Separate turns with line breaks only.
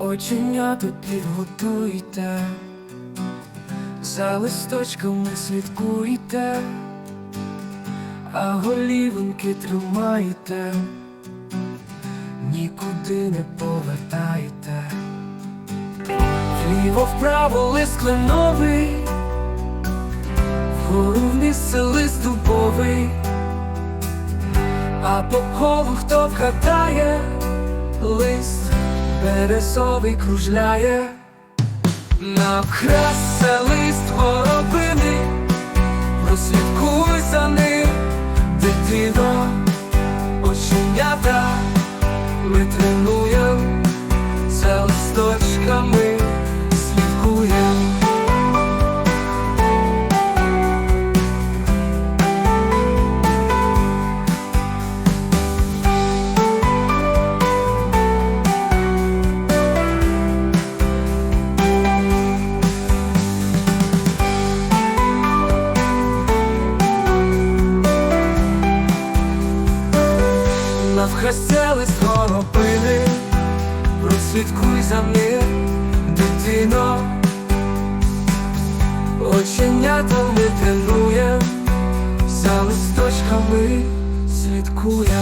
Оченята підготуйте, за листочками слідкуйте, а голівоньки тримайте, нікуди не повертайте. Вліво вправо лист кленовий, вгору вниз це лист дубовий, а по колу хто вгадає лист березовий кружляє, Навкрасся лист воробини, прослідкуй за ним, дитино, оченята ми тренуєм, Навхрестя лист горобини, Розсвідкуй за ним, дитино, оченята ми тренуєм, за листочками слідкуєм.